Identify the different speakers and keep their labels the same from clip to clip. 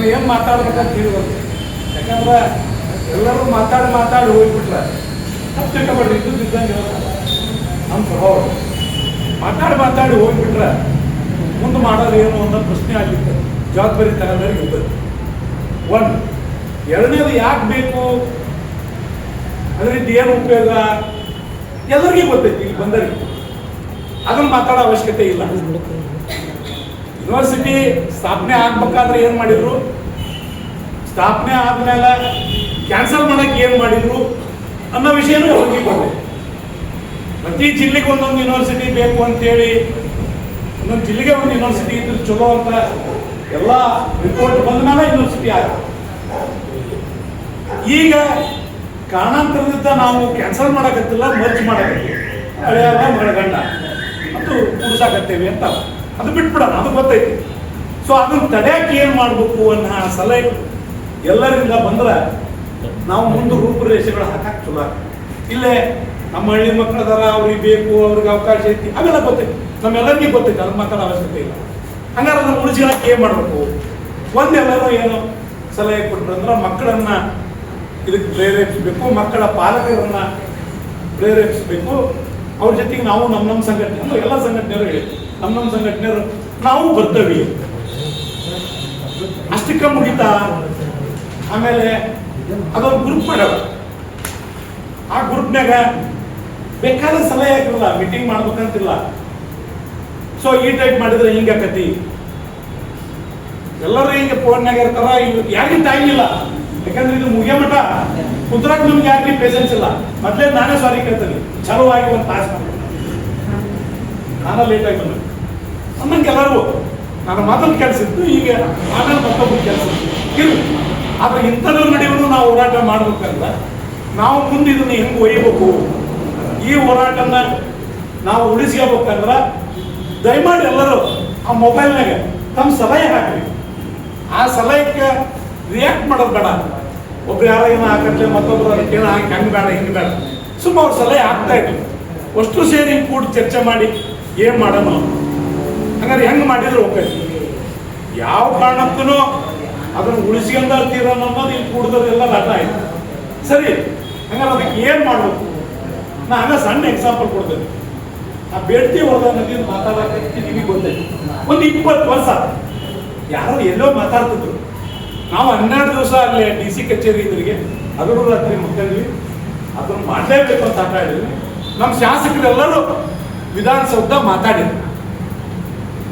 Speaker 1: ನಾನು ಏನು ಮಾತಾಡ್ಬೇಕಂತ ತಿಳಿಬೋದು ಯಾಕಂದ್ರೆ ಎಲ್ಲರೂ ಮಾತಾಡಿ ಮಾತಾಡಿ ಹೋಗ್ಬಿಟ್ರೆ ತಪ್ಪು ತಿಳ್ಕೊಬೇಡ್ರಿ ಇದ್ದು ಇದ್ದಂಗೆ. ನಮ್ಮ ಸ್ವಭಾವ ಮಾತಾಡಿ ಮಾತಾಡಿ ಹೋಗ್ಬಿಟ್ರೆ ಮುಂದೆ ಮಾಡೋದು ಏನು ಅನ್ನೋ ಪ್ರಶ್ನೆ ಆಗಿತ್ತು ಜವಾಬ್ದಾರಿ ತಗೊಂಡವ್ರಿಗೆ ಇರ್ತದೆ. ಒನ್ ಎರಡನೇದು ಯಾಕೆ ಬೇಕು? ಅದರಿಂದ ಏನು ಉಪಯೋಗ? ಎಲ್ಲರಿಗೂ ಗೊತ್ತೈತಿ, ಇಲ್ಲಿ ಬಂದರಿಗೆ ಅದನ್ನ ಮಾತಾಡೋ ಅವಶ್ಯಕತೆ ಇಲ್ಲ. ಯೂನಿವರ್ಸಿಟಿ ಸ್ಥಾಪನೆ ಆಗ್ಬೇಕಾದ್ರೆ ಏನು ಮಾಡಿದ್ರು? ಸ್ಥಾಪನೆ ಆದ್ಮೇಲೆ ಕ್ಯಾನ್ಸಲ್ ಮಾಡಕ್ಕೆ ಏನು ಮಾಡಿದ್ರು? ಅನ್ನೋ ವಿಷಯನೂ ಹೋಗಿಕೊಂಡೆ ಪ್ರತಿ ಜಿಲ್ಲೆಗೆ ಒಂದೊಂದು ಯೂನಿವರ್ಸಿಟಿ ಬೇಕು ಅಂತೇಳಿ, ಒಂದೊಂದು ಜಿಲ್ಲೆಗೆ ಒಂದು ಯೂನಿವರ್ಸಿಟಿ ಇದ್ರೆ ಚಲೋ ಅಂತ ಎಲ್ಲ ರಿಪೋರ್ಟ್ ಬಂದ ಮೇಲೆ ಯೂನಿವರ್ಸಿಟಿ ಆಗ ಈಗ ಕಾರಣಾಂತರದಿಂದ ನಾವು ಕ್ಯಾನ್ಸಲ್ ಮಾಡಕತ್ತಿಲ್ಲ ಮರ್ಜ್ ಮಾಡಕತ್ತೀವಿ. ಹಳೆಯಲ್ಲ ಮರಗಂಡ. ಮತ್ತು ಕೂಡ್ಸಾಕತ್ತೇವೆ ಅಂತ ಅದು ಬಿಟ್ಬಿಡೋಣ, ಅದು ಗೊತ್ತೈತಿ. ಸೊ ಅದನ್ನ ತಡೆಯಕ್ಕೆ ಏನು ಮಾಡಬೇಕು ಅನ್ನೋ ಸಲಹೆ ಎಲ್ಲರಿಂದ ಬಂದ್ರೆ ನಾವು ಮುಂದೆ ರೂಪುರೇಷೆಗಳು ಹಾಕಕ್ಕೆ ಚಲೋ. ಇಲ್ಲೇ ನಮ್ಮ ಹಳ್ಳಿ ಮಕ್ಕಳು ಅದಾರ, ಅವ್ರಿಗೆ ಬೇಕು, ಅವ್ರಿಗೆ ಅವಕಾಶ ಐತಿ, ಅವೆಲ್ಲ ಗೊತ್ತೈತಿ. ನಮ್ಮೆಲ್ಲರಿಗೂ ಗೊತ್ತೈತಿ ಅದ್ರ ಮಾತಾಡೋ ಅವಶ್ಯಕತೆ ಇಲ್ಲ. ಹಂಗಾರೆ ಅದನ್ನ ಉಳಿಸ್ಕೊಳಕ್ಕೆ ಏನು ಮಾಡಬೇಕು? ಒಂದೆಲ್ಲರೂ ಏನು ಸಲಹೆ ಕೊಟ್ಟರು ಅಂದ್ರೆ ಮಕ್ಕಳನ್ನ ಇದಕ್ಕೆ ಪ್ರೇರೇಪಿಸಬೇಕು, ಮಕ್ಕಳ ಪಾಲಕರನ್ನ ಪ್ರೇರೇಪಿಸಬೇಕು. ಅವ್ರ ಜೊತೆಗೆ ನಾವು ನಮ್ಮ ನಮ್ಮ ಸಂಘಟನೆ ಎಲ್ಲ ಸಂಘಟನೆಯವರು ಹೇಳಿ ನಮ್ಮ ನಮ್ಮ ಸಂಘಟನೆಯವರು ನಾವು ಬರ್ತೇವೆ. ಅಷ್ಟಕ್ಕೆ ಮುಗಿತಾ, ಆಮೇಲೆ ಅದೊಂದು ಗ್ರೂಪ್ ಮಾಡ್ಯಾವ ಆ ಗ್ರೂಪ್ನಾಗ ಬೇಕಾದ ಸಲಹೆ ಆಗಿರಲ್ಲ ಮೀಟಿಂಗ್ ಮಾಡ್ಬೇಕಂತಿಲ್ಲ. ಸೊ ಈ ಟೈಪ್ ಮಾಡಿದ್ರೆ ಹಿಂಗಾಕತಿ ಎಲ್ಲರೂ ಹಿಂಗೆ ಫೋನ್ನಾಗ ಇರ್ತಾರ ಯಾರಿಗೂ ಟೈಮ್ ಇಲ್ಲ ಯಾಕಂದ್ರೆ ಇದು ಮುಗಿಯ ಮಠ. ಕುದ್ರಾಗ ನಮ್ಗೆ ಯಾರಿಗೆ ಪೇಷನ್ಸ್ ಇಲ್ಲ. ಮೊದ್ಲೇ ನಾನೇ ಸಾರಿ ಕೇಳ್ತೀನಿ. ಚಲೋ ಆಗಿ ಒಂದು ತಾಸು ನಾನು ಲೇಟ್ ಆಗಿ ಬಂದೆ. ಅನ್ನಂಗೆ ನನ್ನ ನಾನು ಮಾತನ್ನು ಕೆಲಸಿತ್ತು ಈಗ ಆಮೇಲೆ ಮತ್ತೊಬ್ಬರು ಕೆಲಸ ಇರ್ಲಿ ಆದ್ರೆ ಇಂಥದ್ರ ನಡುವೆನೂ ನಾವು ಹೋರಾಟ ಮಾಡ್ಬೇಕಂದ್ರೆ ನಾವು ಮುಂದೆ ಇದನ್ನು ಹೆಂಗೆ ಒಯ್ಯಬೇಕು? ಈ ಹೋರಾಟನ ನಾವು ಉಳಿಸ್ಕೋಬೇಕಂದ್ರೆ ದಯಮಾಡಿ ಎಲ್ಲರೂ ಆ ಮೊಬೈಲ್ನಾಗ ತಮ್ಮ ಸಲಹೆ ಹಾಕ್ರಿ. ಆ ಸಲಹೆಗೆ ರಿಯಾಕ್ಟ್ ಮಾಡೋದು ಬೇಡ. ಒಬ್ರು ಯಾರೋ ಏನೋ ಹಾಕತ್ತೆ, ಮತ್ತೊಬ್ರು ಅದಕ್ಕೆ ಏನೋ ಹಾಕಿ, ಹಂಗೆ ಬೇಡ, ಹಿಂಗೆ ಬೇಡ. ಸುಮ್ಮ ಅವ್ರ ಸಲಹೆ ಹಾಕ್ತಾ ಇದ್ರು. ಅಷ್ಟು ಸೇರಿ ಕೂಡ ಚರ್ಚೆ ಮಾಡಿ ಏನು ಮಾಡೋಣ? ಹಂಗಾರೆ ಹೆಂಗೆ ಮಾಡಿದ್ರು ಹೋಗ್ಬೇಕು. ಯಾವ ಕಾರಣಕ್ಕೂ ಅದನ್ನ ಉಳಿಸ್ಕೊಂಡ ತೀರ ಅನ್ನೋದು ಇಲ್ಲಿ ಕೂಡದೆಲ್ಲ ಅರ್ಥ ಆಯ್ತು. ಸರಿ, ಹಂಗಾರೆ ಅದಕ್ಕೆ ಏನು ಮಾಡಬೇಕು? ನಾ ಹಂಗ ಸಣ್ಣ ಎಕ್ಸಾಂಪಲ್ ಕೊಡ್ತೇನೆ. ಆ ಬೇಡ್ತಿ ಹೊರದ ನದಿ ಮಾತಾಡಕ್ಕೆ ನಿಮಗೆ ಗೊತ್ತೈತಿ ಒಂದು ಇಪ್ಪತ್ತು ವರ್ಷ ಯಾರೋ ಎಲ್ಲೋ ಮಾತಾಡ್ತಿದ್ರು. ನಾವು ಹನ್ನೆರಡು ದಿವಸ ಅಲ್ಲಿ ಡಿ ಸಿ ಕಚೇರಿ ಇದ್ರಿಗೆ ಅದರೂ ರಾತ್ರಿ ಮುಕ್ಕಂದ್ವಿ ಅದನ್ನು ಮಾಡಲೇಬೇಕು ಅಂತ ಆಟ ನಮ್ಮ ಶಾಸಕರೆಲ್ಲರೂ ವಿಧಾನಸೌಧ ಮಾತಾಡಿದ್ರು.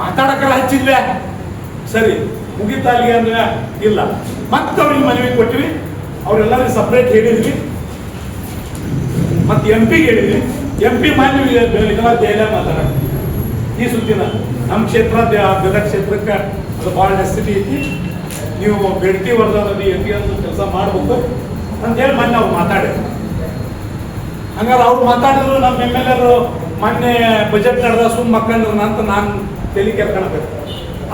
Speaker 1: ಮಾತಾಡಕ್ಕೆಲ್ಲ ಹಚ್ಚಿದ್ವೆ ಸರಿ, ಮುಗಿತಾ ಅಲ್ಲಿಗೆ ಅಂದ್ರೆ ಇಲ್ಲ. ಮತ್ತೆ ಅವ್ರಿಗೆ ಮನವಿ ಕೊಟ್ವಿ ಅವರೆಲ್ಲರಿಗೂ ಸಪ್ರೇಟ್ ಹೇಳಿದ್ವಿ ಮತ್ತೆ ಎಂ ಪಿಗೆ ಹೇಳಿದ್ವಿ ಎಂ ಪಿ ಮಾನ್ಯ ಇದೆಲ್ಲ ದೆಹಲಿ ಮಾತಾಡ ಈ ಸುದ್ದಿನ ನಮ್ಮ ಕ್ಷೇತ್ರ ಗದಗ ಕ್ಷೇತ್ರಕ್ಕೆ ಅದು ಭಾಳ ನೆಸಿಟಿ ಐತಿ. ನೀವು ಬೆಡ್ತಿ ನದಿ ಎಂ ಪಿ ಅಂತ ಕೆಲಸ ಮಾಡ್ಬೇಕು. ಅಂತೇಳಿ ಮೊನ್ನೆ ಅವ್ರು ಮಾತಾಡಿದ್ರು. ಹಂಗಾರೆ ಅವ್ರು ಮಾತಾಡಿದ್ರು ನಮ್ಮ ಎಂ ಎಲ್ ಎರು ಮೊನ್ನೆ ಬಜೆಟ್ ನಡೆದ ಸುಮ್ಮ ಮಕ್ಕಳ ಅಂತ ನಾನು ತಲೆ ಕೆರ್ಕೊಳಬೇಕು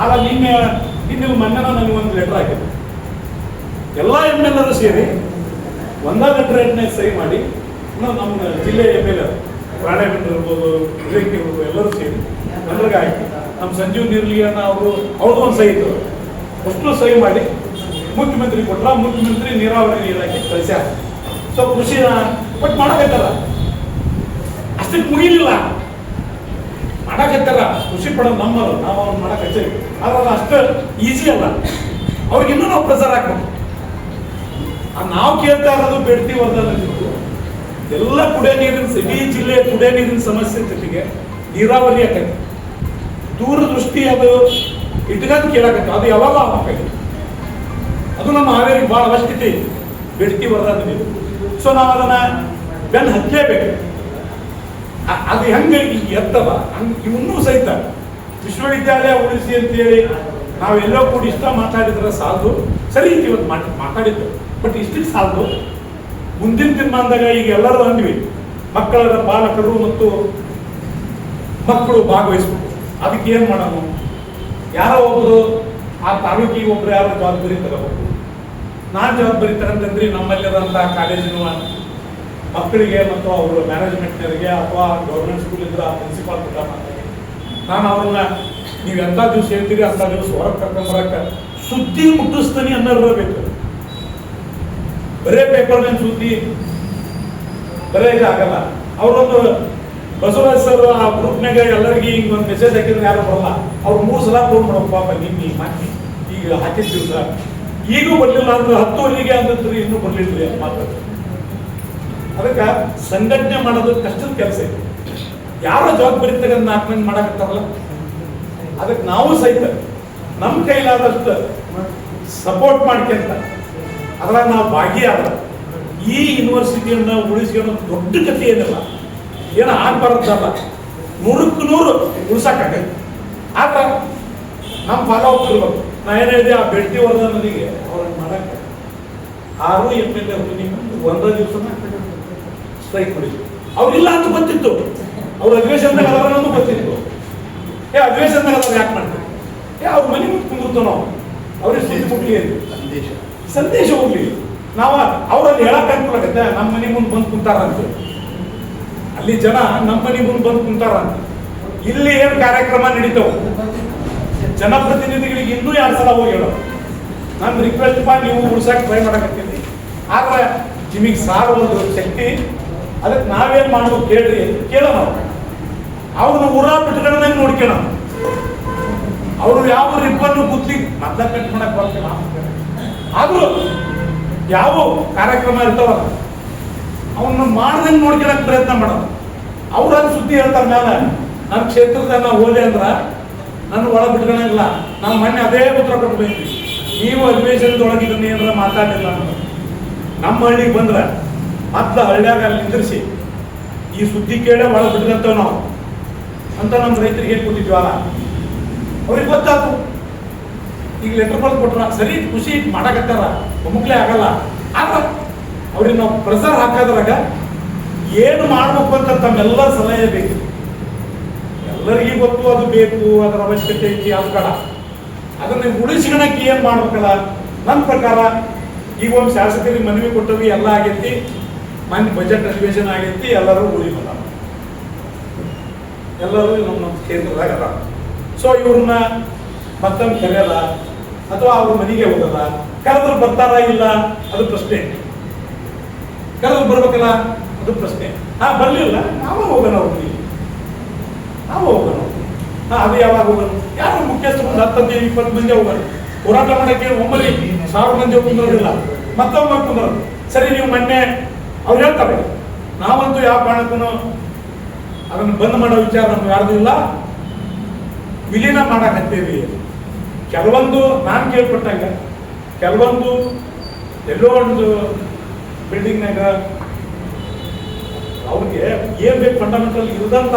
Speaker 1: ಆಗ ನಿನ್ನೆ ನಿನ್ನೆ ಮೊನ್ನೆ ನನಗೆ ಒಂದು ಲೆಟರ್ ಹಾಕಿದ್ರು ಎಲ್ಲ ಎಂ ಎಲ್ ಸೇರಿ ಒಂದೇ ಲೆಟರ್ ಸಹಿ ಮಾಡಿ ನಮ್ಮ ಜಿಲ್ಲೆ ಎಂ ಎಲ್ ಎರ್ ಪ್ರಾಣೇಂದ್ರ ಇರ್ಬೋದು ವಿವೇಕ್ ಇರ್ಬೋದು, ಎಲ್ಲರೂ ಸೇರಿ ಎಲ್ಲರಿಗೆ ಆಯ್ತು. ನಮ್ಮ ಸಂಜೀವ್ ನಿರ್ಲಿಯನ್ನ ಅವರು ಅವ್ರದ್ದು ಒಂದು ಸಹಿ ಇತ್ತು. ಅಷ್ಟು ಸಹಿ ಮಾಡಿ ಮುಖ್ಯಮಂತ್ರಿ ಕೊಟ್ರ, ಮುಖ್ಯಮಂತ್ರಿ ನೀರಾವರಿ ಇಲಾಖೆ ಕಳಿಸ್ಯಾರ ಸೊ ಕೃಷಿ ಬಟ್ ಮಾಡಬೇಕಲ್ಲ ಅಷ್ಟಕ್ಕೆ ಮುಗಿಲಿಲ್ಲ. ಮಾಡಕತ್ತಾರ ಖುಷಿ ಪಡೋದು ನಮ್ಮದು, ನಾವು ಅವ್ರು ಮಾಡಕ್ ಹಚ್ಚೇವಿ ಆದ್ರೆ ಅದು ಅಷ್ಟು ಈಸಿ ಅಲ್ಲ. ಅವ್ರಿಗೆ ಇನ್ನೂ ನಾವು ಪ್ರೆಸರ್ ಹಾಕ್ಬೇಕು. ನಾವು ಕೇಳ್ತಾ ಇರೋದು ಬೇಡ್ತಿ ವರ್ಧನದಿತ್ತು ಎಲ್ಲ ಕುಡಿಯೋ ನೀರಿನ ಇಡೀ ಜಿಲ್ಲೆ ಕುಡಿಯೋ ನೀರಿನ ಸಮಸ್ಯೆ ಜೊತೆಗೆ ನೀರಾವರಿ ಆಕೈತಿ ದೂರದೃಷ್ಟಿ ಅದು ಇಟ್ಕೊಂಡು ಕೇಳಕತ್ತ, ಅದು ಯಾವಾಗ ಆಗ್ಬೇಕು ಅದು ನಮ್ಮ ಹಾವೇರಿಗೆ ಭಾಳ ಅವಶ್ಯಕತೆ ಇದೆ. ಬೆಡ್ತಿ ವರ್ಧನದಿತ್ತು ಸೊ ನಾವು ಅದನ್ನ ಬೆನ್ನು ಹತ್ತಲೇಬೇಕು ಅ- ಅದು ಹೆಂಗೆ ಈಗ ಎತ್ತದ ಹಂಗೆ ಇವನ್ನೂ ಸಹಿತ. ವಿಶ್ವವಿದ್ಯಾಲಯ ಉಳಿಸಿ ಅಂತೇಳಿ ನಾವೆಲ್ಲೋ ಕೂಡ ಇಷ್ಟ ಮಾತಾಡಿದ್ರೆ ಸಾಲದು. ಸರಿ, ಇವತ್ತು ಮಾತು ಮಾತಾಡಿದ್ದು. ಬಟ್ ಇಷ್ಟಕ್ಕೆ ಸಾಲದು. ಮುಂದಿನ ತೀರ್ಮಾನದಾಗ ಈಗ ಎಲ್ಲರೂ ಅಂದ್ವಿ ಮಕ್ಕಳ ಪಾಲಕರು ಮತ್ತು ಮಕ್ಕಳು ಭಾಗವಹಿಸ್ಬೇಕು. ಅದಕ್ಕೆ ಏನು ಮಾಡೋಣ ಯಾರೋ ಒಬ್ಬರು ಆ ತಾಲೂಕಿಗೆ ಒಬ್ರು ಯಾರೋ ಜವಾಬ್ದಾರಿ ತಗೋಬೇಕು? ನಾನು ಜವಾಬ್ದಾರಿ ತಗಂತಂದ್ರೆ ನಮ್ಮಲ್ಲಿರೋಂಥ ಕಾಲೇಜಿನ ಮಕ್ಕಳಿಗೆ ಮತ್ತು ಅವರ ಮ್ಯಾನೇಜ್ಮೆಂಟ್ನವರಿಗೆ ಅಥವಾ ಗೌರ್ಮೆಂಟ್ ಸ್ಕೂಲ್ ಇದ್ರೆ ಆ ಪ್ರಿನ್ಸಿಪಾಲ್ ಕೂಡ ಮಾಡ್ತೀನಿ ನಾನು ಅವ್ರನ್ನ ನೀವು ಎಂಥ ದಿವಸ ಹೇಳ್ತೀರಿ ಅಂಥ ದಿವಸ ಹೊರಗೆ ಕರ್ಕೊಂಬರಕ್ಕೆ ಸುದ್ದಿ ಮುಟ್ಟಿಸ್ತೀನಿ ಅನ್ನೋರ್ಬೇಕು ಬರೇ ಪೇಪರ್ನ ಸುದ್ದಿ. ಬರೇ ಆಗಲ್ಲ. ಅವರೊಂದು ಬಸವರಾಜ್ ಸರ್ ಆ ಗ್ರೂಪ್ನಾಗ ಎಲ್ಲರಿಗೆ ಈಗ ಒಂದು ಮೆಸೇಜ್ ಹಾಕಿದ್ರೆ ಯಾರು ಬರಲ್ಲ. ಅವ್ರು ಮೂರು ಸಲ ಫೋನ್ ಮಾಡಪ್ಪ ಪಾಪ ನಿನ್ನೆ ಮಾತಿ ಈಗ ಹಾಕಿದ ದಿವಸ. ಈಗೂ ಬರಲಿಲ್ಲ ಅಂದ್ರೆ ಹತ್ತು ಅಲ್ಲಿಗೆ ಅಂದ್ರಿ ಇನ್ನೂ ಬರಲಿಲ್ಲ ಮಾತು. ಅದಕ್ಕೆ ಸಂಘಟನೆ ಮಾಡೋದು ಕಷ್ಟದ ಕೆಲಸ ಇದೆ. ಯಾರು ಜವಾಬ್ದಾರಿ ತಗೊಂಡು ನಾಲ್ಕು ಮಂದಿ ಮಾಡಕತ್ತಾರಲ್ಲ? ಅದಕ್ಕೆ ನಾವು ಸಹಿತ ನಮ್ಮ ಕೈಲಾದಷ್ಟು ಸಪೋರ್ಟ್ ಮಾಡ್ಕೊಂತ ಅದ್ರಾಗ ನಾವು ಭಾಗಿಯಾದ ಈ ಯೂನಿವರ್ಸಿಟಿಯನ್ನು ಉಳಿಸ್ಕೊಳ್ಳೋ ದೊಡ್ಡ ಕಥೆ ಏನಿಲ್ಲ. ಏನು ಆಗ್ಬಾರ್ದಲ್ಲ ನೂರಕ್ಕೆ ನೂರು ಉಳ್ಸಕ್ಕಾಗತ್ತೆ ಆದ್ರೆ ನಮ್ಮ ಫಾಲೋ ಅಪ್ ಇರ್ಬೇಕು. ನಾ ಏನು ಹೇಳಿದೆ? ಆ ಬೆಟ್ಟಿ ನನಗೆ ಅವ್ರನ್ನ ಮಾಡಕ್ಕೆ. ಆರು ಎಂ ಎಲ್ ಎ ಒಂದೇ ದಿವಸನ ಸ್ಟ್ರೈಕ್ ಮಾಡಿದ್ರು ಅವ್ರಿಲ್ಲ ಅಂತ ಗೊತ್ತಿತ್ತು. ಅವ್ರ ಅಧಿವೇಶನದಾಗ ಅನ್ನೋದು ಗೊತ್ತಿತ್ತು. ಏ ಅಧಿವೇಶನದಾಗ ಅದನ್ನ ಯಾಕೆ ಮಾಡ್ತಾರೆ? ಏ ಅವ್ರ ಮನೆ ಮುಂದೆ ಕುಂದಿರ್ತು ನಾವು? ಅವ್ರಿಗೆ ಸೀಟ್ ಅಂತ
Speaker 2: ಸಂದೇಶ.
Speaker 1: ಸಂದೇಶ ಹೋಗ್ಲಿ ನಾವು ಅವರಲ್ಲಿ ಹೇಳಕ್ ಅನುಕೂಲ ಆಗತ್ತೆ. ನಮ್ಮ ಮನೆ ಮುಂದೆ ಬಂದು ಕುಂತಾರ ಅಂತ ಅಲ್ಲಿ ಜನ ನಮ್ಮ ಮನೆ ಮುಂದೆ ಬಂದು ಕುಂತಾರ ಅಂತ ಇಲ್ಲಿ ಏನು ಕಾರ್ಯಕ್ರಮ ನಡೀತಾವ ಜನಪ್ರತಿನಿಧಿಗಳಿಗೆ ಇನ್ನೂ ಎರಡು ಸಲ ಹೋಗಿ ಹೇಳೋ ನನ್ನ ರಿಕ್ವೆಸ್ಟ್ ಮಾಡಿ ನೀವು ಉಳ್ಸಕ್ ಟ್ರೈ ಮಾಡಕತ್ತೀನಿ. ಆದ್ರೆ ನಿಮಗೆ ಸಾರು ಒಂದು ಶಕ್ತಿ ಅದಕ್ಕೆ ನಾವೇನ್ ಮಾಡ್ಬೇಕು ಕೇಳ್ರಿ ಕೇಳೋ ಕೇಳೋಣ ಅವ್ರನ್ನ ಊರ ಬಿಟ್ಕೊಂಡಂಗೆ ನೋಡ್ಕೋಣ ಅವರು. ಯಾವ ರಿಬ್ಬನ್ನು ಗುತ್ತಿ ಮದ್ದ ಕಟ್ ಮಾಡಕ್ ಆದ್ರೂ ಯಾವ ಕಾರ್ಯಕ್ರಮ ಇರ್ತಾವ ಅವನ್ನ ಮಾಡ್ದಂಗೆ ನೋಡ್ಕೊಳಕ್ ಪ್ರಯತ್ನ ಮಾಡೋದು ಅವ್ರ ಸುದ್ದಿ ಹೇಳ್ತಾರ ಮೇಲೆ ನನ್ನ ಕ್ಷೇತ್ರದ ನಾವು ಹೋದೆ ಅಂದ್ರ ನನ್ನ ಒಳ ಬಿಟ್ಕೊಳಂಗಿಲ್ಲ ನಾವು ಮೊನ್ನೆ ಅದೇ ಉತ್ತರ ಕೊಟ್ಬೇಕು ನೀವು ಅಧಿವೇಶನದೊಳಗೆ ಏನಾರ ಮಾತಾಡಿಲ್ಲ ನಮ್ಮ ಹಳ್ಳಿಗೆ ಬಂದ್ರ ಮೊದ್ಲ ಹಳ್ಳಿಯಾಗ ಅಲ್ಲಿ ನಿಂದಿರಿಸಿ, ಈ ಸುದ್ದಿ ಕೇಳೇ ಒಳಗೆ ನಾವು. ಅಂತ ನಮ್ಮ ರೈತರಿಗೆ ಹೇಳ್ಕೊಟ್ಟಿದ್ವಲ್ಲ ಅವ್ರಿಗೆ ಗೊತ್ತಾಗ್ತು ಈಗ ಲೆಟರ್ ಬರ್ದು ಕೊಟ್ರ ಸರಿ, ಖುಷಿ, ಮಾಡಕತ್ತಾರ. ಒಮ್ಮಕ್ಲೆ ಆಗಲ್ಲ. ಆದ್ರೆ ಅವ್ರಿಗೆ ನಾವು ಪ್ರೆಸರ್ ಹಾಕೋದ್ರಾಗ ಏನು ಮಾಡ್ಬೇಕು ಅಂತ ತಮ್ಮೆಲ್ಲ ಸಲಹೆ ಬೇಕು. ಎಲ್ಲರಿಗೂ ಗೊತ್ತು, ಅದು ಬೇಕು, ಅದರ ಅವಶ್ಯಕತೆ ಐತಿ ಬೇಡ. ಅದನ್ನ ಉಳಿಸ್ಕೊಳಕ್ಕೆ ಏನು ಮಾಡ್ಬೇಕಲ್ಲ? ನನ್ನ ಪ್ರಕಾರ ಈಗ ಒಂದು ಶಾಸಕರಿಗೆ ಮನವಿ ಕೊಟ್ಟವಿ, ಎಲ್ಲ ಆಗೈತಿ. ಮನೆ ಬಜೆಟ್ ಅಧಿವೇಶನ ಆಗೈತಿ, ಎಲ್ಲರೂ ಉಳಿಮಲ್ಲ ಎಲ್ಲರೂ ನಮ್ಮ ನಮ್ಮ ಕೇಂದ್ರದಾಗ ಅದ ಸೊ ಇವ್ರನ್ನ ಮತ್ತೊಮ್ಮೆ ಕರೆಯಲ್ಲ ಅಥವಾ ಅವ್ರ ಮನೆಗೆ ಹೋಗಲ್ಲ ಕರೆದ್ರು ಬರ್ತಾರ ಇಲ್ಲ, ಅದು ಪ್ರಶ್ನೆ. ಕರೆದ್ರು ಬರ್ಬೇಕಲ್ಲ, ಅದು ಪ್ರಶ್ನೆ. ಹಾ, ಬರ್ಲಿಲ್ಲ, ನಾವು ಹೋಗೋಣ ಅವ್ರಿಗೆ ನಾವು ಹೋಗೋಣ ಹಾ, ಅದು ಯಾವಾಗ ಹೋಗೋಣ ಯಾರು ಮುಖ್ಯಸ್ಥರು ಒಂದು ಹದಿನೈದು ಇಪ್ಪತ್ತು ಮಂದಿ ಹೋಗೋಣ ಹೋರಾಟ ಮಾಡಕ್ಕೆ ಒಮ್ಮಲಿ ಸಾವಿರ ಮಂದಿ ಹೋಗಿಲ್ಲ ಮತ್ತೊಮ್ಮೆ ಕುಂದ್ರೋದು ಸರಿ, ನೀವು ಮೊನ್ನೆ ಅವ್ರು ಹೇಳ್ತಾರೆ, ನಾವಂತೂ ಯಾವ ಕಾರಣಕ್ಕೂ ಅದನ್ನು ಬಂದ್ ಮಾಡೋ ವಿಚಾರ ನಮ್ಗೆ ಯಾರ್ದು ಇಲ್ಲ. ವಿಲೀನ ಮಾಡಕತ್ತೀವಿ ಕೆಲವೊಂದು ನಾನು ಕೇಳ್ಪಟ್ಟಾಗ, ಕೆಲವೊಂದು ಎಲ್ಲೋ ಒಂದು ಬಿಲ್ಡಿಂಗ್ನಾಗ ಅವ್ರಿಗೆ ಏನ್ ಬೇಕು ಫಂಡಮೆಂಟಲ್ ಇರದಂತ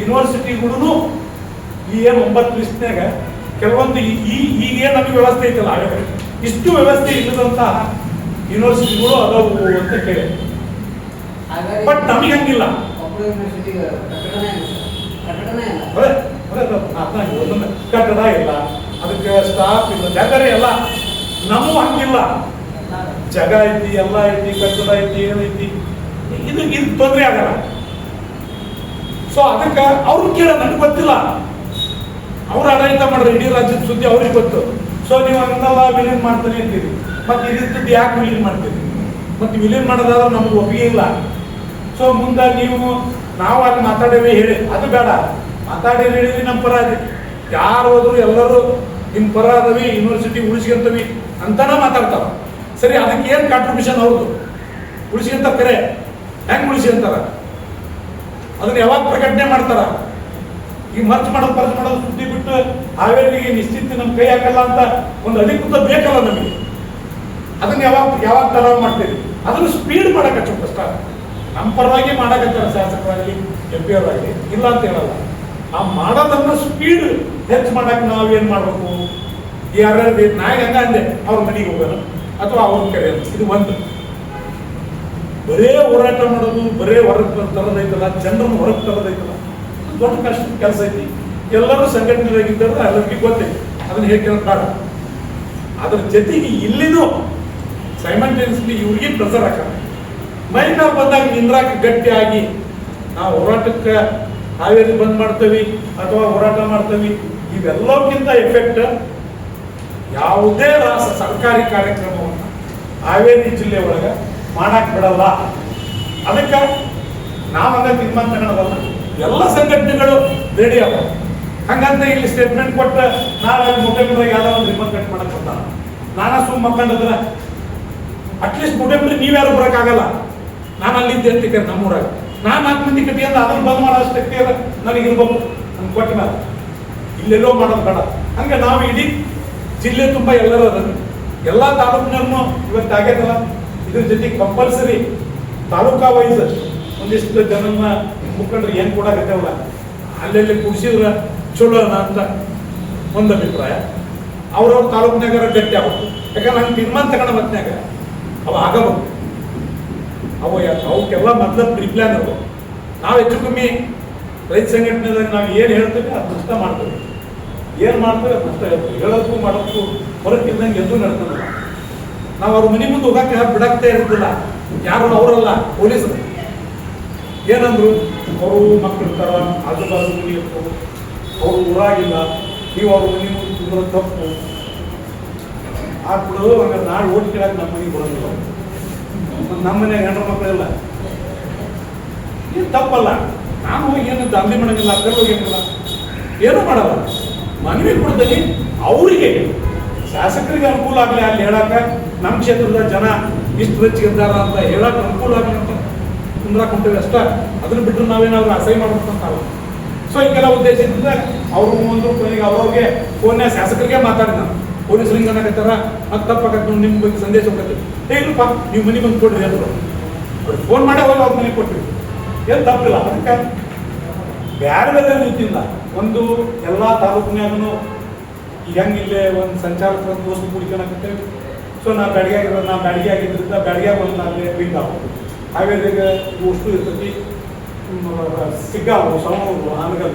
Speaker 1: ಯೂನಿವರ್ಸಿಟಿಗಳು ಈ ಏನು ಒಂಬತ್ತು ಲಿಸ್ಟ್ನಾಗ ಕೆಲವೊಂದು ಈ- ಈಗೇನು ನಮಗೆ ವ್ಯವಸ್ಥೆ ಐತಲ್ಲ, ಇಷ್ಟು ವ್ಯವಸ್ಥೆ ಇಲ್ಲದಂತ ಯೂನಿವರ್ಸಿಟಿಗಳು ಅದಾವು ಅಂತ ಕೇಳಿ. ಬಟ್ ನಮಗೆ ಹಂಗಿಲ್ಲ. ಕಟ್ಟಡ ಇಲ್ಲ. ಅದಕ್ಕೆ ಸ್ಟಾಫ್ ಇಲ್ಲ. ಜಾಗರೇ ಎಲ್ಲ ನಮಗೂ ಹಂಗಿಲ್ಲ. ಜಗ ಐತಿ ಎಲ್ಲ ಐತಿ ಕಟ್ಟಡ ಐತಿ ಏನೈತಿ ಇದು ಇದು ತೊಂದರೆ ಆಗಲ್ಲ. ಸೊ ಅದಕ್ಕೆ ಅವ್ರು ಕೇಳ ನನಗೆ ಗೊತ್ತಿಲ್ಲ. ಅವ್ರು ಆಡಳಿತ ಮಾಡ್ರಿ ಇಡೀ ರಾಜ್ಯದ ಸುದ್ದಿ ಅವ್ರಿಗೆ ಗೊತ್ತು. ಸೊ ನೀವು ಹಂಗಲ್ಲ ವಿಲೀನ್ ಮಾಡ್ತಾನೆ ಅಂತೀರಿ. ಮತ್ತೆ ಇದಿರ್ತದ್ದು ಯಾಕೆ ವಿಲೀನ್ ಮಾಡ್ತೀರಿ? ಮತ್ತೆ ವಿಲೀನ್ ಮಾಡೋದಾದ್ರೆ ನಮ್ಗೆ ಒಪ್ಪಿಗೆ ಇಲ್ಲ. ಸೊ ಮುಂದೆ ನೀವು ನಾವು ಅಲ್ಲಿ ಮಾತಾಡೇವಿ ಹೇಳಿ. ಅದು ಬೇಡ. ಮಾತಾಡಿ ಹೇಳಿದ್ವಿ ನಮ್ಮ ಪರ ಅದಿ. ಯಾರು ಹೋದ್ರು ಎಲ್ಲರೂ ನಿಮ್ಮ ಪರ ಅದವಿ ಯೂನಿವರ್ಸಿಟಿ ಉಳಿಸ್ಕೊಂತವಿ ಅಂತಾನ ಮಾತಾಡ್ತಾರೆ. ಸರಿ, ಅದಕ್ಕೆ ಏನು ಕಾಂಟ್ರಿಬ್ಯೂಷನ್ ಅವ್ರದ್ದು ಉಳಿಸ್ಕೊಂತ ಕರೆ. ಹೆಂಗ್ ಉಳಿಸ್ಕೊಂತಾರ? ಅದನ್ನ ಯಾವಾಗ ಪ್ರಕಟಣೆ ಮಾಡ್ತಾರ? ಈಗ ಮರ್ಚ್ ಮಾಡೋದು ಖರ್ಚು ಮಾಡೋದು ಸುದ್ದಿ ಬಿಟ್ಟು ಹಾವೇರಿಗೆ ನಿಶ್ಚಿತ ನಮ್ಮ ಕೈ ಹಾಕಲ್ಲ ಅಂತ ಒಂದು ಅಧಿಕೃತ ಬೇಕಲ್ಲ ನಮಗೆ. ಅದನ್ನ ಯಾವಾಗ ಯಾವಾಗ ತರ ಮಾಡ್ತೀವಿ ಅದನ್ನು ಸ್ಪೀಡ್ ಮಾಡಕ್ಕೆ ಕಷ್ಟ ನಮ್ಮ ಪರವಾಗಿ ಮಾಡಕತ್ತಾರ ಶಾಸಕರಾಗಲಿ ಎಂ ಪಿ ಅವರಾಗಲಿ ಇಲ್ಲ ಅಂತ ಹೇಳಲ್ಲ. ಆ ಮಾಡೋದನ್ನ ಸ್ಪೀಡ್ ಹೆಚ್ಚು ನಾವು ಏನು ಮಾಡಬೇಕು? ಯಾರ್ಯಾರು ನಾ ಹೆಂಗ ಅಂದೆ, ಅವ್ರ ಮನೆಗೆ ಹೋಗೋಣ. ಅಥವಾ ಅವ್ರ ಕಡೆ ಇದು ಒಂದು. ಬರೇ ಹೋರಾಟ ಮಾಡೋದು, ಬರೇ ಹೊರಗೆ ತರೋದೈತಲ್ಲ ಜನರನ್ನು ಹೊರಗೆ ತರೋದೈತಲ್ಲ ದೊಡ್ಡ ಕಷ್ಟ, ಕೆಲಸ ಐತಿ. ಎಲ್ಲರೂ ಸಂಘಟನೆಯಾಗಿದ್ದರೆ ಎಲ್ಲರಿಗೂ ಗೊತ್ತೈತಿ. ಅದನ್ನ ಹೇಗೆ ಬೇಡ. ಅದ್ರ ಜೊತೆಗೆ ಇಲ್ಲಿನೂ ಸೈಮಲ್ಟೇನಿಯಸ್ಲಿ ಇವ್ರಿಗೆ ಪ್ರೆಸರ್ ಹಾಕ ಮೈಕ್ ನಾವು ಬಂದಾಗ ನಿಂದ್ರಾಕ ಗಟ್ಟಿಯಾಗಿ ನಾವು ಹೋರಾಟಕ್ಕೆ ಹಾವೇರಿ ಬಂದ್ ಮಾಡ್ತೀವಿ ಅಥವಾ ಹೋರಾಟ ಮಾಡ್ತೀವಿ, ಇವೆಲ್ಲಕ್ಕಿಂತ ಎಫೆಕ್ಟ್ ಯಾವುದೇ ರಾಸ ಸರ್ಕಾರಿ ಕಾರ್ಯಕ್ರಮವನ್ನು ಹಾವೇರಿ ಜಿಲ್ಲೆ ಒಳಗೆ ಮಾಡಕ್ ಬಿಡಲ್ಲ. ಅದಕ್ಕೆ ನಾವಾಗ ತೀರ್ಮಾನ ತಗೊಳ್ಳೋದಲ್ಲ ಎಲ್ಲ ಸಂಘಟನೆಗಳು ರೆಡಿ ಅವ ಹಂಗಂತ ಇಲ್ಲಿ ಸ್ಟೇಟ್ಮೆಂಟ್ ಕೊಟ್ಟ ನಾಳೆ ಮುಖ್ಯಮಂತ್ರಿ ಯಾವ್ದೋ ಒಂದು ರಿಮೋಟ್ ಕಟ್ ಮಾಡಕ್ ಬರ್ತಾರ. ನಾನಾ ಸುಮ್ಮ ಮಕ್ಕಂಡದ್ರ ಅಟ್ಲೀಸ್ಟ್ ಮುಖ್ಯಮಂತ್ರಿ ನೀವ್ಯಾರು ಬರೋಕ್ಕಾಗಲ್ಲ ನಾನು ಅಲ್ಲಿದ್ದೆ ಅಂತಿಕೆ ನಮ್ಮೂರಾಗ. ನಾನು ನಾಲ್ಕು ಮಂದಿ ಅಂತ ಅದನ್ನ ಬಂದ್ ಮಾಡೋ ಶಕ್ತಿ ಅದ ನನಗೆ ಇರ್ಬೇಕು ನನ್ಗೆ ಕೊಟ್ಟ ಇಲ್ಲೆಲ್ಲೋ ಮಾಡೋದು ಬೇಡ. ಹಂಗೆ ನಾವು ಇಡೀ ಜಿಲ್ಲೆ ತುಂಬ ಎಲ್ಲರೂ ಅದನ್ನು. ಎಲ್ಲ ತಾಲೂಕಿನೂ ಇವತ್ತು ಆಗ್ಯದಲ್ಲ? ಇದ್ರ ಜೊತೆಗೆ ಕಂಪಲ್ಸರಿ ತಾಲೂಕಾ ವೈಸ್ ಒಂದಿಷ್ಟು ಜನನ್ನ ಮುಖಂಡರು ಏನು ಕೊಡಾಕತ್ತೇವಲ್ಲ ಅಲ್ಲೆಲ್ಲಿ ಕುಡಿಸಿದ್ರ ಚಲೋ ಅದ ಅಂತ ಒಂದು ಅಭಿಪ್ರಾಯ. ಅವ್ರವ್ರ ತಾಲೂಕಿನಾಗ ಗಟ್ಟಿ ಆಗ್ಬೇಕು ಯಾಕಂದ್ರೆ ನಂಗೆ ತೀರ್ಮಾನ ತಗೊಂಡ ಮತ್ನ್ಯಾಗ ಅವ ಆಗಬೇಕು. ಅವು ಅವಕ್ಕೆಲ್ಲ ಮೊದಲ ಪ್ರಿಪ್ಲಾನ್ ಅವು ನಾವು ಹೆಚ್ಚು ಕಮ್ಮಿ ರೈತ ಸಂಘಟನೆದಾಗ ನಾವು ಏನು ಹೇಳ್ತೀವಿ ಅದು ನಷ್ಟ ಮಾಡ್ತೀವಿ. ಏನು ಮಾಡ್ತೀವಿ ಅದು ನಷ್ಟ ಹೇಳ್ತೀವಿ. ಹೇಳೋದಕ್ಕೂ ಮಾಡೋದಕ್ಕೂ ಹೊರಗಿಲ್ದಂಗೆ ಎದ್ದು ನಡ್ತದಲ್ಲ ನಾವು ಅವ್ರ ಮನೆ ಮುಂದೆ ಹೋಗಕ್ಕೆ ಬಿಡಕ್ತೇ ಇರ್ತಿಲ್ಲ ಯಾರು ಅವರಲ್ಲ, ಪೊಲೀಸರು. ಏನಂದ್ರು, ಅವರು ಮಕ್ಕಳು ಇರ್ತಾರ ಆಜು ಬಾಜು ಮನೆ ಇರ್ತವೆ ಅವ್ರು ಊರಾಗಿಲ್ಲ, ನೀವು ಅವ್ರ ಮನೆ ಮುಂದೆ ತಪ್ಪು. ಆಗ್ಬಿಡೋದು ಹಂಗಾರೆ ನಾಳೆ ಓಟ್ ಕೇಳಕ್ಕೆ ನಮ್ಮ ಮನೆಗೆ ಬರೋದಿಲ್ಲ ನಮ್ಮ ಮನೆಯಾಗ ಹೆಣ್ಣು ಮಕ್ಕಳೆಲ್ಲ ಏನು ತಪ್ಪಲ್ಲ? ನಾನು ಹೋಗಿ ಏನು ದಂಧೆ ಮಾಡಂಗಿಲ್ಲ ಅಕ್ಕರೆ ಹೋಗಿಲ್ಲ ಏನೂ ಮಾಡಲ್ಲ. ಮನವಿ ಕೊಡ್ತೀನಿ ಅವರಿಗೆ. ಶಾಸಕರಿಗೆ ಅನುಕೂಲ ಆಗಲಿ ಅಲ್ಲಿ ಹೇಳಕ್ಕ. ನಮ್ಮ ಕ್ಷೇತ್ರದ ಜನ ಇಷ್ಟು ರಚಿಗಿದ್ದಾರ ಅಂತ ಹೇಳಕ್ಕೆ ಅನುಕೂಲ ಆಗಲಿ ಅಂತ ಕುಂದ್ರಾಕ್ ಹೊಂಟೇವೆ ಅಷ್ಟ. ಅದನ್ನ ಬಿಟ್ಟರೆ ನಾವೇನಾದ್ರು ಅಸಹ್ಯ ಮಾಡ್ಬೇಕಂತಾವ ಸೊ ಉದ್ದೇಶ ಉದ್ದೇಶದಿಂದ ಅವರು ಒಂದು ಕೊನೆಗೆ ಅವ್ರವ್ರಿಗೆ ಫೋನ್ಯಾಗ ಶಾಸಕರಿಗೆ ಮಾತಾಡಿದ. ಪೊಲೀಸರು ಹಿಂಗೆ ಅನ್ನಕತ್ತಾರ. ಅದು ತಪ್ಪಾಗತ್ತೆ ನಿಮ್ಮ ಬಗ್ಗೆ ಸಂದೇಶ ಹೋಗತ್ತೆ ಏ, ಇಲ್ಲಪ್ಪ, ನೀವು ಮನೆ ಬಂದು ಕೊಡ್ರಿ ಅಂದರು. ಅವ್ರು ಫೋನ್ ಮಾಡಿ ಹೋಗಿ ಅವ್ರ ಮನೆಗೆ ಕೊಟ್ರಿ. ಏನು ತಪ್ಪಿಲ್ಲ, ಅದಕ್ಕೆ ಬೇರೆ ಬೇರೆ ರೀತಿಯಿಂದ ಒಂದು ಎಲ್ಲ ತಾಲೂಕಿನಾಗೂ ಈಗ ಹೆಂಗೆ ಇಲ್ಲೇ ಒಂದು ಸಂಚಾಲಕ ಒಂದು ವಸ್ತು ಕುಡ್ಕೊಳಕತ್ತೇವೆ ಸೊ ನಾ ಬೆಳಗ್ಗೆ ಆಗಿರೋ ನಾ ಬೆಳಗ್ಗೆ ಆಗಿದ್ದರಿಂದ ಬೆಳಗ್ಗೆ ಒಂದು ಅಲ್ಲೇ ಬಿಂಗ್ ಆಗ್ಬೋದು ಹಾವೇರಿಗೆ ಅಷ್ಟು ಇರ್ತೈತಿ. ಸಿಗ್ಗಾವು, ಸವಣೂರು ಆಮೇಲೆ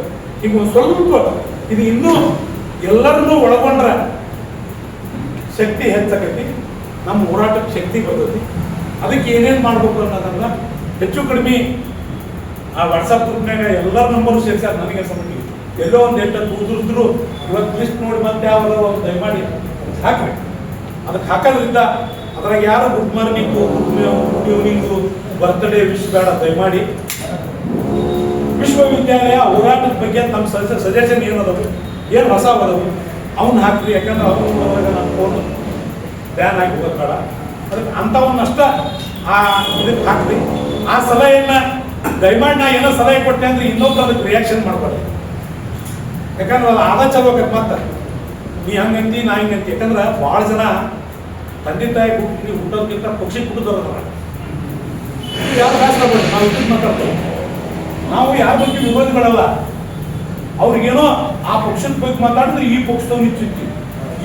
Speaker 1: ಹಿಂಗೆ ಒಂದು ಸ್ವಲ್ಪ ಇದು ಇನ್ನೂ ಎಲ್ಲರನ್ನೂ ಒಳಗೊಂಡ್ರೆ ಶಕ್ತಿ ಹೆಚ್ಚಾಕೈತಿ ನಮ್ಮ ಹೋರಾಟಕ್ಕೆ ಶಕ್ತಿ ಬರ್ತದೆ. ಅದಕ್ಕೆ ಏನೇನು ಮಾಡಬೇಕು ಅನ್ನೋದನ್ನ ಹೆಚ್ಚು ಕಡಿಮೆ ಆ ವಾಟ್ಸಪ್ ಗ್ರೂಪ್ನಾಗ ಎಲ್ಲರ ನಂಬರ್ ಸೇರಿಸ್ಯಾರ ನನಗೆ ಸಂಬಂಧಿ ಎಲ್ಲೋ ಒಂದು ಎಂಟು ದೂರದ್ರು ಇವತ್ತು ಲಿಸ್ಟ್ ನೋಡಿ ಮತ್ತೆ ಯಾವ ಒಂದು ದಯಮಾಡಿ ಹಾಕ್ರಿ ಅದಕ್ಕೆ ಹಾಕೋದ್ರಿಂದ ಅದ್ರಾಗ ಯಾರು good morning good evening birthday wish ಬೇಡ, ದಯಮಾಡಿ. ವಿಶ್ವವಿದ್ಯಾಲಯ ಹೋರಾಟದ ಬಗ್ಗೆ ನಮ್ಮ ಸಜ ಸಜೆಷನ್ ಏನದವು? ಏನು ಹೊಸ ಬರೋದು ಅವ್ನು ಹಾಕ್ರಿ ಯಾಕಂದ್ರೆ ಅವ್ನು ಬಂದಾಗ ನಾನು ಫೋನ್ ಬ್ಯಾನ್ ಆಗಿ ಬೇಡ ಅದಕ್ಕೆ ಅಂಥವನ್ನಷ್ಟ ಆ ಇದಕ್ಕೆ ಹಾಕ್ರಿ. ಆ ಸಲಹೆಯನ್ನ, ದಯಮಾಡಿ ನಾ ಏನೋ ಸಲಹೆ ಕೊಟ್ಟೆ ಅಂದ್ರೆ ಇನ್ನೊಬ್ರು ಅದಕ್ಕೆ ರಿಯಾಕ್ಷನ್ ಮಾಡ್ಬಾರ್ದು. ಯಾಕಂದ್ರೆ ಅದು ಆದ ಚಲೋ ಮತ್ತೆ. ನೀ ಹಂಗಂತಿ ನಾ ಹಿಂಗಂತಿ ಯಾಕಂದ್ರೆ ಭಾಳ ಜನ ತಂದೆ ತಾಯಿ ಹುಟ್ಟಿ ಹುಟ್ಟೋದಕ್ಕಿಂತ ಪಕ್ಷಿ ಹುಟ್ಟಿದವ್ರಲ್ಲ ಯಾರು ಬೇಡ ನಾವು ಇದನ್ನ ಮಾತಾಡ್ತೇವೆ. ನಾವು ಯಾರ ಬಗ್ಗೆ ವಿರೋಧಗಳಲ್ಲ ಅವ್ರಿಗೇನೋ ಆ ಪಕ್ಷದ ಬಗ್ಗೆ ಮಾತಾಡಿದ್ರೆ ಈ ಪಕ್ಷದವ್ನಿಗೆ ಚಿಂತಿ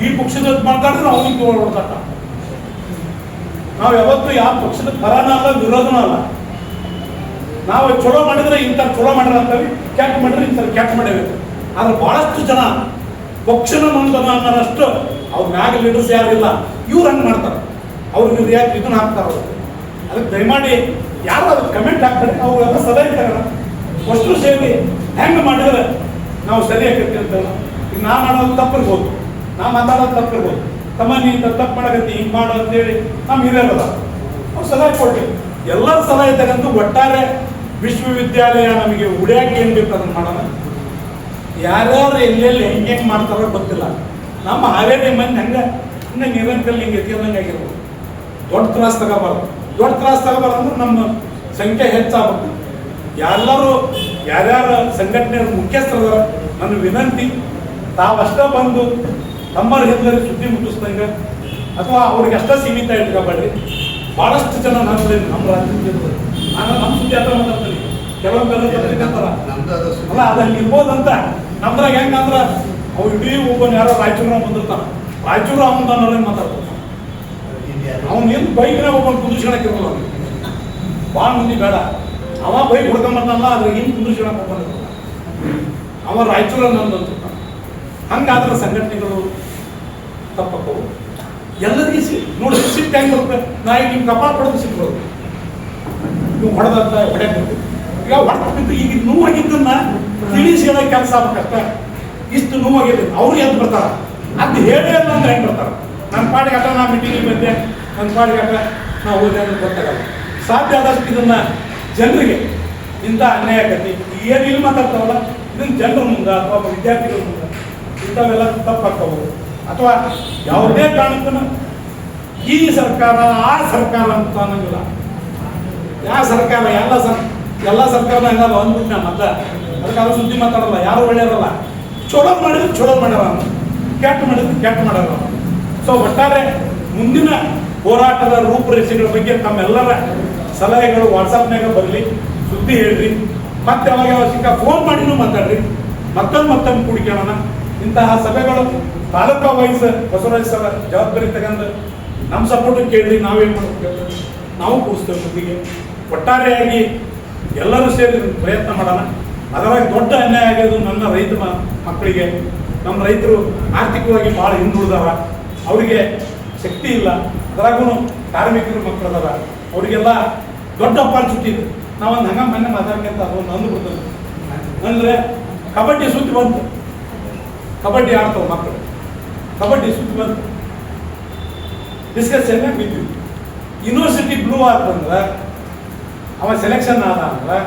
Speaker 1: ಈ ಪಕ್ಷದ ಮಾತಾಡಿದ್ರೆ ಅವನಿಗೆ ಹೊಡ್ದಾಟ ನಾವು ಯಾವತ್ತೂ ಯಾವ ಪಕ್ಷದ ಪರನ ಅಲ್ಲ, ವಿರೋಧನೂ ಅಲ್ಲ. ನಾವು ಚಲೋ ಮಾಡಿದ್ರೆ ಇಂಥ ಚಲೋ ಮಾಡ್ರ ಅಂತೀವಿ ಕ್ಯಾಟ್ ಮಾಡಿದ್ರೆ ಇಂಥ ಕ್ಯಾಟ್ ಮಾಡೇವೆ ಆದ್ರೆ ಬಹಳಷ್ಟು ಜನ ಪಕ್ಷನ ಮಂದನ ಅನ್ನೋಷ್ಟು ಅವ್ರ ಮ್ಯಾಗ ಲೀಡರ್ಸ್ ಇಲ್ಲ, ಇವ್ರು ಹಂಗೆ ಮಾಡ್ತಾರೆ. ಅವ್ರಿಗೆ ರಿಯಾಕ್ಟ್ ಇದನ್ನ ಹಾಕ್ತಾರೆ ಅವ್ರು? ಅದಕ್ಕೆ ದಯಮಾಡಿ ಯಾರು ಅದಕ್ಕೆ ಕಮೆಂಟ್ ಹಾಕ್ತಾರೆ ಅವೆಲ್ಲ ಸದಾ ತಗೋಣ ಅಷ್ಟು ಸೇರಿ ಹೆಂಗೆ ಮಾಡಿದ್ರೆ ನಾವು ಸರಿ ಆಕೈತಿ ಅಂತ ನಾ ಮಾಡೋದು ತಪ್ಪಿರ್ಬೋದು. ನಾ ಮಾತಾಡೋದು ತಪ್ಪಿರ್ಬೋದು ತಮ್ಮ ನೀ ಇಂಥ ತಪ್ಪು ಮಾಡಕತ್ತಿ, ಹಿಂಗೆ ಮಾಡು ಅಂತೇಳಿ ನಮ್ಮ ಹಿರಿಯರದ ಅವ್ರು ಸಲಹೆ ಕೊಟ್ಟು ಎಲ್ಲರ ಸಲಹೆ ತಗೊಂಡು ಒಟ್ಟಾರೆ ವಿಶ್ವವಿದ್ಯಾಲಯ ನಮಗೆ ಉಡ್ಯಾಕೆ ಏನು ಬೇಕು ಅದನ್ನು ಮಾಡೋಣ? ಯಾರ್ಯಾರು ಎಲ್ಲೆಲ್ಲಿ ಹೆಂಗೆ ಹೆಂಗೆ ಮಾಡ್ತಾರೋ ಗೊತ್ತಿಲ್ಲ. ನಮ್ಮ ಹಾವೇರಿ ಮಂದಿ ಹಂಗೆ, ಇನ್ನ ನಿರಂಕಲ್ಲಿ ಹಿಂಗೆ ಎತ್ತಿದಂಗೆ ಆಗಿರ್ಬೋದು. ದೊಡ್ಡ ತ್ರಾಸ ತಗೋಬಾರ್ದು. ದೊಡ್ಡ ತ್ರಾಸ ತಗೋಬಾರ್ದು ಅಂದ್ರೆ ನಮ್ಮ ಸಂಖ್ಯೆ ಹೆಚ್ಚಾಗಬೇಕು ಎಲ್ಲರೂ ಯಾರ್ಯಾರ ಸಂಘಟನೆ ಮುಖ್ಯಸ್ಥರ ನನ್ನ ವಿನಂತಿ, ತಾವಷ್ಟ ಬಂದು ತಮ್ಮರ ಹಿರಿಯರಿಗೆ ಸುದ್ದಿ ಮುಟ್ಟಿಸ್ದಂಗೆ ಅಥವಾ ಅವ್ರಿಗೆ ಅಷ್ಟೇ ಸೀಮಿತ ಇಟ್ಕೋಬೇಡ್ರಿ. ಭಾಳಷ್ಟು ಜನ ನಮ್ಮ ನಮ್ಮ ರಾಜ್ಯದ ನಾನು ನಮ್ಮ ಸುದ್ದಿ ಹತ್ರ ಮಾತಾಡ್ತೀನಿ ಕೆಲವೊಂದು. ಅಲ್ಲ ಅದು ಅಲ್ಲಿ ಇರ್ಬೋದಂತ. ನಮ್ದ್ರಾಗ ಹೆಂಗಂದ್ರ ಅವ್ರು ಇಡೀ ಒಬ್ಬನ ಯಾರೋ ರಾಯಚೂರ ಬಂದಿರ್ತಾನ ರಾಯಚೂರು ಅವನ ಅನ್ನೋರೇನು ಮಾತಾಡ್ತಾನ ಅವ್ನು ಏನು ಬೈಕ್ನಾಗ ಒಬ್ಬನ ಕುಂದಿಸ್ಕೊಳಕ್ಕಿರಲ್ಲ ಅವ್ನಿಗೆ ಭಾಳ ಮಂದಿ ಬೇಡ. ಅವ ಬೈಕ್ ಹೊಡ್ಕೊಂಬರ್ತಾನಲ್ಲ ಅದ್ರ ಹಿಂಗೆ ಕುಂದಿಸ್ಕೊಳಕ್ ಹೋಗ್ಬಾರ್ದು ಅವ ರಾಯಚೂರ ನಂದಂತ ಹಂಗಾದ್ರೆ ಸಂಘಟನೆಗಳು ಎಲ್ಲರಿಗೂ ಸಿ ನೋಡಿ, ಸಿಟ್ಟು ಹೆಂಗೆ ನಾ ಈಗ ನಿಮ್ಮ ಕಪಾಳ ಪಡೆದು ಸಿಟ್ಟು ಬರೋದು ನೀವು ಹೊಡೆದಂತ ಹೊಡೆ ಈಗ ಹೊಡೆದು ಈಗ ನೋವಾಗಿದ್ದನ್ನ ತಿಳಿಸಿ ಹೇಳೋ ಕೆಲಸ ಆಗ್ಬೇಕಷ್ಟ. ಇಷ್ಟು ನೋವಾಗಿದೆ ಅವ್ರು ಎಂತ ಬರ್ತಾರ. ಅದು ಹೇಳೇ ಅಂತ ಅಂದ್ರೆ ಹೆಂಗೆ ಬರ್ತಾರೆ? ನನ್ನ ಪಾಡಿಗೆ ಅಟ ನಾ ಮೀಟಿಂಗಿಗೆ ಬಂದೆ. ನನ್ನ ಪಾಡಿಗೆ ಅಟ ನಾ ಹೋದೆ ಅಂತ ಗೊತ್ತಾಗಲ್ಲ. ಸಾಧ್ಯ ಆದಷ್ಟು ಇದನ್ನ ಜನರಿಗೆ ಇಂಥ ಅನ್ಯಾಯ ಆಗತಿ ಏನಿಲ್ಲ ಮಾತಾಡ್ತಾವಲ್ಲ ಇದನ್ನ ಜನರ ಮುಂದೆ ಅಥವಾ ವಿದ್ಯಾರ್ಥಿಗಳ ಮುಂದೆ ಇಂಥವೆಲ್ಲ ತಪ್ಪಾಗ್ತಾವು. ಅಥವಾ ಯಾವುದೇ ಕಾರಣಕ್ಕೂ ಈ ಸರ್ಕಾರ, ಆ ಸರ್ಕಾರ ಅಂತ ಅನ್ನೋಂಗಿಲ್ಲ. ಯಾವ ಸರ್ಕಾರ, ಎಲ್ಲ ಸರ್, ಎಲ್ಲ ಸರ್ಕಾರ ಹಂಗಲ್ಲ ಅಂದ್ಬಿಟ್ಟು ನಾನು ಅಲ್ಲ ಅದಕ್ಕೆ ಅವ್ರು ಸುದ್ದಿ ಮಾತಾಡಲ್ಲ, ಯಾರು ಒಳ್ಳೆಯರಲ್ಲ ಚಲೋ ಮಾಡಿದ್ರು ಚಲೋ ಮಾಡ್ಯಾರ. ಕೆಟ್ಟ ಮಾಡಿದ್ರೆ ಕೆಟ್ಟ ಮಾಡ್ಯಾರ. ಸೊ ಒಟ್ಟಾರೆ ಮುಂದಿನ ಹೋರಾಟದ ರೂಪುರೇಷೆಗಳ ಬಗ್ಗೆ ತಮ್ಮೆಲ್ಲರ ಸಲಹೆಗಳು ವಾಟ್ಸಪ್ನಾಗ ಬರಲಿ, ಸುದ್ದಿ ಹೇಳ್ರಿ. ಮತ್ತೆ ಅವಾಗ ಅವಶ್ಯಕ ಫೋನ್ ಮಾಡಿನೂ ಮಾತಾಡ್ರಿ. ಮತ್ತೊಂದು ಮತ್ತೊಂದು ಕೂಡಿಕೊಳ್ಳೋಣ. ಇಂತಹ ಸಭೆಗಳು ತಾಲೂಕಾ ವೈಸ್ ಬಸವರಾಜ ಸರ ಜವಾಬ್ದಾರಿ ತಗೊಂಡು ನಮ್ಮ ಸಪೋರ್ಟ್ ಕೇಳ್ರಿ ನಾವೇನು ಮಾಡ್ಬೇಕು? ನಾವು ಕೂರಿಸ್ತೇವೆ ಮುಂದಿಗೆ ಒಟ್ಟಾರೆಯಾಗಿ ಎಲ್ಲರೂ ಸೇರಿ ಪ್ರಯತ್ನ ಮಾಡೋಣ. ಅದರಾಗ ದೊಡ್ಡ ಅನ್ಯಾಯ ಆಗೋದು ನನ್ನ ರೈತ ಮಕ್ಕಳಿಗೆ. ನಮ್ಮ ರೈತರು ಆರ್ಥಿಕವಾಗಿ ಭಾಳ ಹಿಂದುಳಿದಾರ ಅವರಿಗೆ ಶಕ್ತಿ ಇಲ್ಲ. ಅದರಾಗೂ ಕಾರ್ಮಿಕರು ಮಕ್ಕಳು ಅದಾರ ಅವರಿಗೆಲ್ಲ ದೊಡ್ಡ ಅಪಾರ್ಚುನಿಟಿ ಇದೆ. ನಾವೊಂದು ಹಂಗ ಮನೆ ಮಾತಾಡ್ಕೊಂತ ಅದೊಂದು ಅಂದ್ಬಿಡ್ತದೆ ಅಂದರೆ ಕಬಡ್ಡಿ ಸುದ್ದಿ ಬಂತು. ಕಬಡ್ಡಿ ಆಡ್ತಾವ ಮಕ್ಕಳು ಕಬಡ್ಡಿ ಸುತ್ತ ಬಂತು. ಡಿಸ್ಕಷನ್ ಬಿದ್ದು ಯೂನಿವರ್ಸಿಟಿ ಬ್ಲೂ ಆತಂದ್ರೆ ಅವ ಸೆಲೆಕ್ಷನ್ ಆದ ಅಂದ್ರೆ,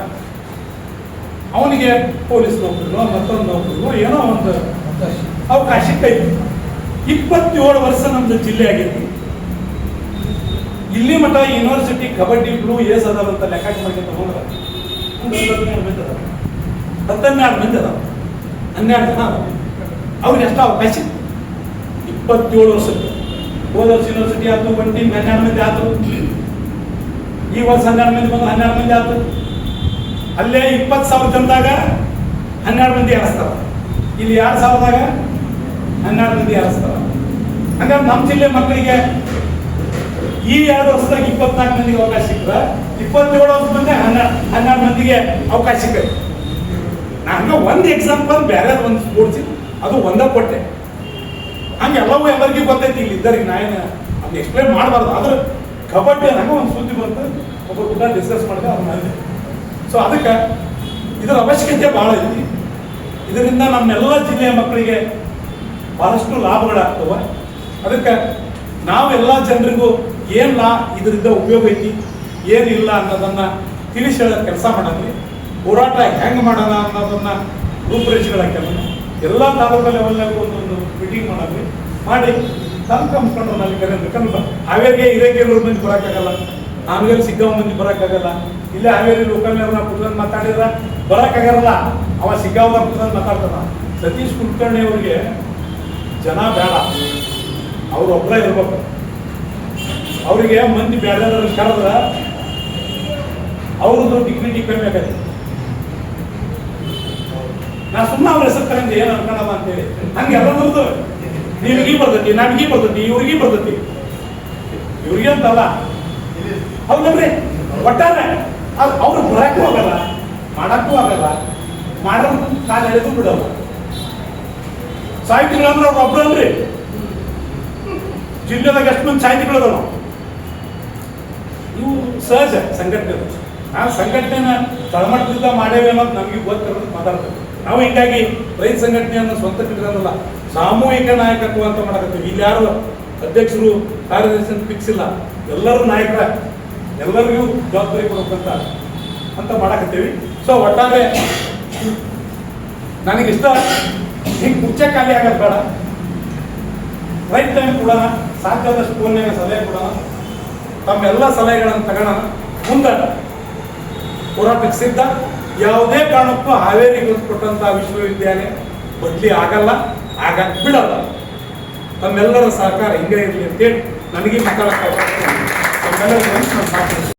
Speaker 1: ಅವನಿಗೆ ಪೊಲೀಸ್ ನೌಕರಿನೋ, ಮತ್ತೊಂದು ನೌಕರಿನೋ ಏನೋ ಒಂದು ಅವಕಾಶ ಸಿಕ್ಕೈತಿ. ಇಪ್ಪತ್ತೇಳು ವರ್ಷ ನಮ್ದು ಜಿಲ್ಲೆ ಆಗಿತ್ತು. ಇಲ್ಲಿ ಮಠ ಯೂನಿವರ್ಸಿಟಿ ಕಬಡ್ಡಿ ಬ್ಲೂ ಏಸ್ ಅದಾವ ಅಂತ ತಗೊಂಡ್ರೆ ಹತ್ತನ್ನೆರಡು ಮಂದಿ ಅದಾವ ಹನ್ನೆರಡು ಜನ ಅವ್ರಿಗೆ ಎಷ್ಟು ಅವಕಾಶ? ಇಪ್ಪತ್ತೇಳು ವರ್ಷಕ್ಕೆ ಹೋದ ವರ್ಷ ಯೂನಿವರ್ಸಿಟಿ ಆಯ್ತು ಒಂದು ಟೀಮ್ ಹನ್ನೆರಡು ಮಂದಿ ಆಯ್ತು ಈ ವರ್ಷ ಹನ್ನೆರಡು ಮಂದಿ ಬಂದು ಹನ್ನೆರಡು ಮಂದಿ ಆಯ್ತು ಅಲ್ಲೇ ಇಪ್ಪತ್ತು ಸಾವಿರ ಜನದಾಗ ಹನ್ನೆರಡು ಮಂದಿ ಆಡಿಸ್ತಾರ ಇಲ್ಲಿ ಎರಡು ಸಾವಿರದಾಗ ಹನ್ನೆರಡು ಮಂದಿ ಆಡಿಸ್ತಾರ ಹಂಗಾರೆ ನಮ್ಮ ಜಿಲ್ಲೆ ಮಕ್ಕಳಿಗೆ ಈ ಎರಡು ವರ್ಷದಾಗ ಇಪ್ಪತ್ನಾಲ್ಕು ಮಂದಿಗೆ ಅವಕಾಶ ಸಿಕ್ಕರೆ ಇಪ್ಪತ್ತೇಳು ವರ್ಷ ಮಂದಿ ಹನ್ನೆರಡು ಹನ್ನೆರಡು ಮಂದಿಗೆ ಅವಕಾಶ ಸಿಕ್ಕೈತೆ ನಾನು ಒಂದು ಎಕ್ಸಾಂಪಲ್ ಬೇರೆ ಒಂದು ಸ್ಪೋರ್ಟ್ಸ್ ಅದು ಒಂದ ಕೊಟ್ಟೆ. ಹಂಗೆ ಎಲ್ಲವೂ ಎಲ್ಲರಿಗೂ ಗೊತ್ತೈತಿ, ಇಲ್ಲಿ ಇದ್ದರಿಗೆ ನಾಯನ. ಅದು ಅದನ್ನ ಎಕ್ಸ್ಪ್ಲೇನ್ ಮಾಡಬಾರ್ದು. ಆದ್ರೆ ಕಬಡ್ಡಿ ಅನ್ನೋ ಒಂದು ಸುದ್ದಿ ಬಂತು. ಒಬ್ಬರು ಕೂಡ ಡಿಸ್ಕಸ್ ಮಾಡಿದೆ ಅದು ಮಾಡಿದೆ ಸೊ ಅದಕ್ಕೆ ಇದರ ಅವಶ್ಯಕತೆ ಭಾಳ ಐತಿ. ಇದರಿಂದ ನಮ್ಮೆಲ್ಲ ಜಿಲ್ಲೆಯ ಮಕ್ಕಳಿಗೆ ಬಹಳಷ್ಟು ಲಾಭಗಳಾಗ್ತವೆ. ಅದಕ್ಕೆ ನಾವೆಲ್ಲ ಜನರಿಗೂ ಏನು ಲಾ ಇದರಿಂದ ಉಪಯೋಗ ಐತಿ ಏನಿಲ್ಲ ಅನ್ನೋದನ್ನು ತಿಳಿಸಿ ಹೇಳೋ ಕೆಲಸ ಮಾಡೋದ್ರಿ ಹೋರಾಟ ಹೆಂಗೆ ಮಾಡೋಣ ಅನ್ನೋದನ್ನ ರೂಪುರೇಷೆಗಳ ಕೆಲಸ. ಎಲ್ಲ ತಾಲೂಕು ಲೆವೆಲ್ನಾಗ ಒಂದೊಂದು ಮೀಟಿಂಗ್ ಮಾಡಿ ಮಾಡಿ ತಾಲೂಕು ಮುಖಂಡರು ನಲ್ಲಿ ಕರೆಯೋದು ಕನ್ನಡ ಹಾವೇರಿಗೆ ಹಿರೇಕೆರೂರು ಮಂದಿ ಬರೋಕ್ಕಾಗಲ್ಲ. ಆಮೇಲೆ ಸಿಗ್ಗಾಂವ್ ಮಂದಿ ಬರೋಕ್ಕಾಗಲ್ಲ. ಇಲ್ಲೇ ಹಾವೇರಿ ಲೋಕಲ್ ಲೆವೆಲ್ನ ಕುತ್ಕೊಂಡು ಮಾತಾಡಿದ್ರೆ, ಬರೋಕ್ಕಾಗಲ್ಲ. ಅವ ಸಿಗ್ಗಾಂವ್ ಕುತ್ಕೊಂಡು ಮಾತಾಡ್ತಾನ. ಸತೀಶ್ ಕುಲಕರ್ಣಿ ಅವರಿಗೆ ಜನ ಬೇಡ. ಅವ್ರು ಒಬ್ಬರ ಇರ್ಬೇಕು. ಅವರಿಗೆ ಮಂದಿ ಬೇಡ ಕರೆದ್ರೆ, ಅವ್ರದ್ದು ಡಿಗ್ನಿಟಿ ಕಮ್ಮಿ ಆಗತ್ತೆ ನಾ ಸುಮ್ಮನೆ ಅವ್ರ ಹೆಸರು ತಗೊಂಡು ಏನು ಅನ್ಕೊಳ್ಳೋಣ ಅಂತೇಳಿ ಹಂಗೆ ಬರ್ತವೆ ನಿನಗೀ ಬರ್ತೈತಿ, ನನಗೀ ಬರ್ತೈತಿ, ಇವ್ರಿಗೀ ಬರ್ತೈತಿ. ಇವ್ರಿಗೆ ಅಂತಲ್ಲ. ಹೌದಲ್ರಿ? ಒಟ್ಟಾರೆ, ಅದು ಅವ್ರು ಬರಕ್ಕೂ ಆಗಲ್ಲ, ಮಾಡಕ್ಕೂ ಆಗಲ್ಲ. ಮಾಡೋ ಕಾಲು ಎಳೆದು ಬಿಡಲ್ಲ ಸಾಹಿತಿಗಳಂದ್ರೆ ಅವ್ರು ಒಬ್ರು ಅಲ್ರಿ. ಜಿಲ್ಲೆದಾಗ ಎಷ್ಟು ಮಂದಿ ಸಾಹಿತಿಗಳದಾವ ಇವು ಸಹಜ ಸಂಘಟನೆ ನಾವು ಸಂಘಟನೆನ ತಳಮಟ್ಟದಿಂದ ಮಾಡೇವೆ ಅನ್ನೋದು ನಮಗೆ ಗೊತ್ತಿರೋದು ಮಾತಾಡ್ತೇವೆ ನಾವು ಹಿಂಗಾಗಿ ರೈತ ಸಂಘಟನೆಯನ್ನು ಸ್ವಂತ ಕಟ್ಟಿರೋದಲ್ಲ ಸಾಮೂಹಿಕ ನಾಯಕತ್ವ ಅಂತ ಮಾಡಕತ್ತೀವಿ. ಇಲ್ಲಿ ಯಾರು ಅಧ್ಯಕ್ಷರು, ಕಾರ್ಯದರ್ಶಿ ಫಿಕ್ಸ್ ಇಲ್ಲ. ಎಲ್ಲರೂ ನಾಯಕರ. ಎಲ್ಲರಿಗೂ ಜವಾಬ್ದಾರಿ ಕೊಡಬೇಕಂತ ಅಂತ ಮಾಡಕತ್ತೀವಿ. ಸೊ ಒಟ್ಟಾರೆ ನನಗಿಷ್ಟ ಹಿಂಗೆ ಮುಚ್ಚೆ ಖಾಲಿ ಆಗೋದು ಬೇಡ. ರೈಟ್ ಕೂಡ ಕೊಡೋಣ ಪೂರ್ಣ ಸಲಹೆ ಕೊಡೋಣ. ತಮ್ಮೆಲ್ಲ ಸಲಹೆಗಳನ್ನು ತಗೋಣ. ಮುಂದೆ ಹೋರಾಟಕ್ಕೆ ಸಿದ್ಧ. ಯಾವುದೇ ಕಾರಣಕ್ಕೂ ಹಾವೇರಿಗೆ ಕೊಟ್ಟಂತ ವಿಶ್ವವಿದ್ಯಾಲಯ ಬದಲಿ ಆಗಲ್ಲ ಆಗ ಬಿಡಲ್ಲ. ತಮ್ಮೆಲ್ಲರ ಸಹಕಾರ ಹಿಂಗೇ ಇರಲಿ ಅಂತೇಳಿ ನನಗೆ ಮನಸ್ಸು ತಮ್ಮೆಲ್ಲರಿಗೂ ನಾನು